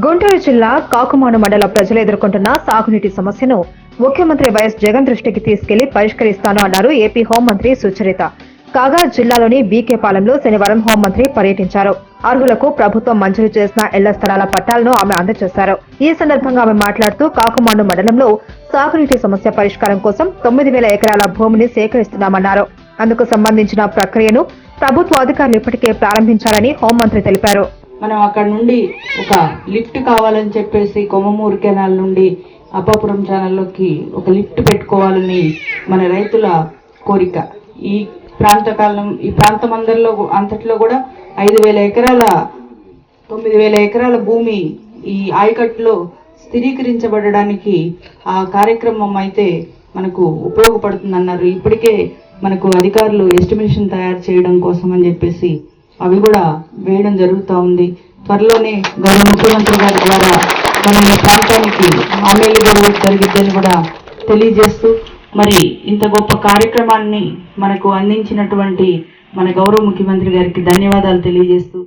గుంటూరు జిల్లా కాకుమాను మండల ప్రజలు ఎదుర్కొంటున్న సాగునీటి సమస్యను ముఖ్యమంత్రి వైఎస్ జగన్ దృష్టికి తీసుకెళ్ళి పరిష్కరిస్తాను అన్నారు ఏపీ హోంమంత్రి సుచరిత. కాగా జిల్లాలోని బీకేపాలెంలో శనివారం హోంమంత్రి పర్యటించారు. అర్హులకు ప్రభుత్వం మంజూరు చేసిన ఇళ్ళ స్థలాల పట్టాలను ఆమె అందజేశారు. ఈ సందర్భంగా ఆమె మాట్లాడుతూ కాకుమాను మండలంలో సాగునీటి సమస్య పరిష్కారం కోసం తొమ్మిది వేల ఎకరాల భూమిని సేకరిస్తున్నామన్నారు. అందుకు సంబంధించిన ప్రక్రియను ప్రభుత్వ అధికారులు ఇప్పటికే ప్రారంభించారని హోంమంత్రి తెలిపారు. మనం అక్కడ నుండి ఒక లిఫ్ట్ కావాలని చెప్పేసి కొమ్మమూరు కెనాల్ నుండి అప్పాపురం ఛానల్లోకి ఒక లిఫ్ట్ పెట్టుకోవాలని మన రైతుల కోరిక. ఈ ప్రాంత కాలం ఈ ప్రాంతం అందరిలో అంతట్లో కూడా ఐదు వేల ఎకరాల తొమ్మిది వేల ఎకరాల భూమి ఈ ఆయకట్టులో స్థిరీకరించబడడానికి ఆ కార్యక్రమం అయితే మనకు ఉపయోగపడుతుందన్నారు. ఇప్పటికే మనకు అధికారులు ఎస్టిమేషన్ తయారు చేయడం కోసం అని చెప్పేసి అవి కూడా వేయడం జరుగుతూ ఉంది. త్వరలోనే గౌరవ ముఖ్యమంత్రి గారి ద్వారా మనం ఈ ప్రాంతానికి ఆమెలు కూడా జరిగిద్దని కూడా తెలియజేస్తూ మరి ఇంత గొప్ప కార్యక్రమాన్ని మనకు అందించినటువంటి మన గౌరవ ముఖ్యమంత్రి గారికి ధన్యవాదాలు తెలియజేస్తూ